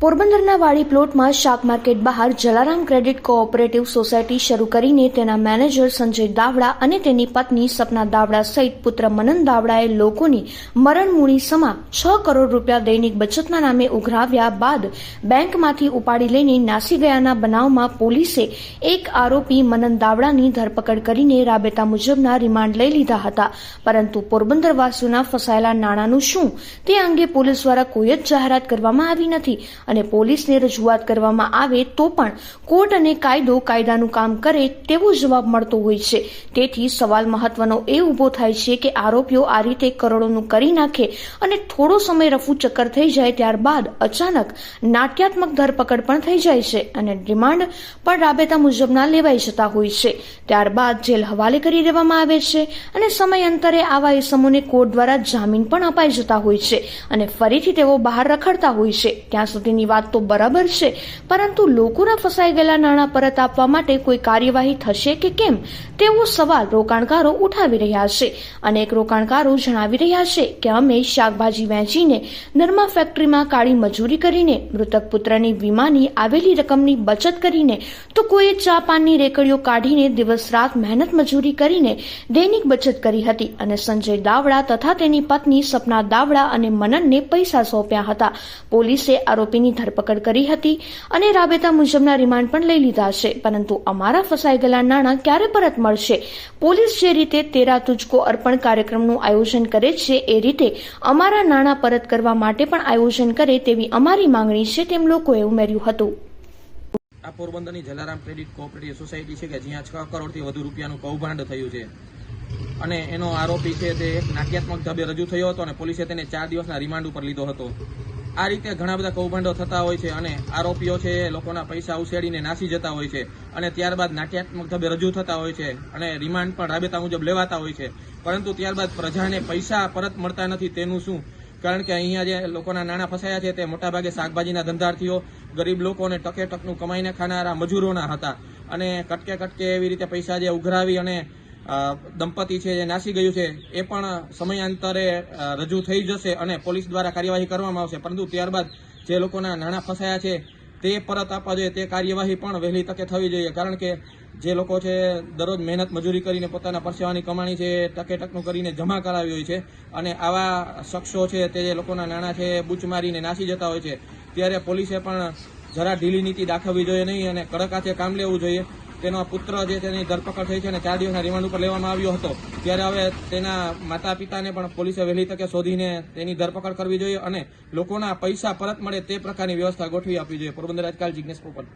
પોરબંદરના વાડી પ્લોટમાં શાક માર્કેટ બહાર જલારામ ક્રેડિટ કોઓપરેટિવ સોસાયટી શરૂ કરીને તેના મેનેજર સંજય દાવડા અને તેની પત્ની સપના દાવડા સહિત પુત્ર મનન દાવડાએ લોકોની મરણમૂણી સમા છ કરોડ રૂપિયા દૈનિક બચતના નામે ઉઘરાવ્યા બાદ બેંકમાંથી ઉપાડી લઈને નાસી ગયાના બનાવમાં પોલીસે એક આરોપી મનન દાવડાની ધરપકડ કરીને રાબેતા મુજબના રિમાન્ડ લઈ લીધા હતા. પરંતુ પોરબંદરવાસીઓના ફસાયેલા નાણાંનું શું? તે અંગે પોલીસ દ્વારા કોઈ જ જાહેરાત કરવામાં આવી નથી. અને પોલીસને રજૂઆત કરવામાં આવે તો પણ કોર્ટ અને કાયદો કાયદાનું કામ કરે તેવો જવાબ મળતો હોય છે. તેથી સવાલ મહત્વનો એ ઊભો થાય છે કે આરોપીઓ આ રીતે કરોડોનું કરી નાખે અને થોડો સમય રફુ ચક્કર થઈ જાય ત્યારબાદ અચાનક નાટ્યાત્મક ધરપકડ પણ થઈ જાય છે અને રિમાન્ડ પણ રાબેતા મુજબના લેવાઈ જતા હોય છે. ત્યારબાદ જેલ હવાલે કરી દેવામાં આવે છે અને સમયાંતરે આવા ઇસમોને કોર્ટ દ્વારા જામીન પણ અપાઈ જતા હોય છે અને ફરીથી તેઓ બહાર રખડતા હોય છે. ત્યાં સુધીની વાત તો બરાબર છે, પરંતુ લોકોના ફસાઈ ગયેલા નાણાં પરત આપવા માટે કોઈ કાર્યવાહી થશે કે કેમ, તેવો સવાલ રોકાણકારો ઉઠાવી રહ્યા છે. અનેક રોકાણકારો જણાવી રહ્યા છે કે અમે શાકભાજી વેચીને નર્મા ફેક્ટરીમાં કાળી મજૂરી કરીને મૃતક પુત્રની વીમાની આવેલી રકમની બચત કરીને તો કોઈએ ચા પાનની રેકડીઓ કાઢીને દિવસ રાત મહેનત મજૂરી કરીને દૈનિક બચત કરી હતી અને સંજય દાવડા તથા તેની પત્ની સપના દાવડા અને મનનને પૈસા સોંપ્યા હતા. પોલીસે આરોપીની ધરપકડ કરી હતી અને રાબેતા મુજબના રિમાન્ડ પણ લઈ લીધા છે. પરંતુ અમારા ફસાઈ ગયેલા નાણાં ક્યારે પરત મળશે? પોલીસ જે રીતે તેરા તુજકો અર્પણ કાર્યક્રમનું આયોજન કરે છે, એ રીતે અમારા નાણાં પરત કરવા માટે પણ આયોજન કરે તેવી અમારી માંગણી છે તેમ લોકોએ ઉમેર્યું હતું. આ પોરબંદરની જલારામ ક્રેડિટ કોઓપરેટિવ સોસાયટી છે કે જ્યાં છ કરોડથી વધુ રૂપિયાનું કૌભાંડ થયું છે. અને એનો આરોપી છે તે એક નાટ્યાત્મક ઢબે રજૂ થયો હતો અને પોલીસે તેને ચાર દિવસના રિમાન્ડ ઉપર લીધો હતો. આ રીતે ઘણા બધા કૌભાંડો થતા હોય છે અને આરોપીઓ છે એ લોકોના પૈસા ઉછેડીને નાસી જતા હોય છે અને ત્યારબાદ નાટ્યાત્મક ઢબે રજૂ થતા હોય છે અને રિમાન્ડ પણ રાબેતા મુજબ લેવાતા હોય છે. પરંતુ ત્યારબાદ પ્રજાને પૈસા પરત મળતા નથી તેનું શું? કારણ કે અહીંયા જે લોકોના નાણાં ફસાયા છે તે મોટાભાગે શાકભાજીના ધંધાર્થીઓ, ગરીબ લોકોને ટકે ટકનું કમાઈને ખાનારા મજૂરોના હતા. અને કટકે કટકે એવી રીતે પૈસા જે ઉઘરાવી અને દંપતી છે જે નાસી ગયું છે, એ પણ સમયાંતરે રજૂ થઈ જશે અને પોલીસ દ્વારા કાર્યવાહી કરવામાં આવશે. પરંતુ ત્યારબાદ જે લોકોના નાણાં ફસાયા છે, તે પરત આપવા જોઈએ, તે કાર્યવાહી પણ વહેલી તકે થવી જોઈએ. કારણ કે જે લોકો છે, દરરોજ મહેનત મજૂરી કરીને પોતાના પરસેવાની કમાણી છે ટકે ટકનું કરીને જમા કરાવી હોય છે અને આવા શખ્સો છે, તે જે લોકોના નાણાં છે, બૂચ મારીને નાસી જતા હોય છે, ત્યારે પોલીસે પણ જરા ઢીલી નીતિ દાખવવી જોઈએ નહીં અને કડક હાથે કામ લેવું જોઈએ. તેનો પુત્ર જે તેની ધરપકડ થઈ છે અને ચાર દિવસના રિમાન્ડ ઉપર લેવામાં આવ્યો હતો. ત્યારે હવે તેના માતા પિતાને પણ પોલીસે વહેલી તકે શોધીને તેની ધરપકડ કરવી જોઈએ અને લોકોના પૈસા પરત મળે તે પ્રકારની વ્યવસ્થા ગોઠવી આપવી જોઈએ. પોરબંદર આજકાલ જિજ્ઞેશ પોપટ.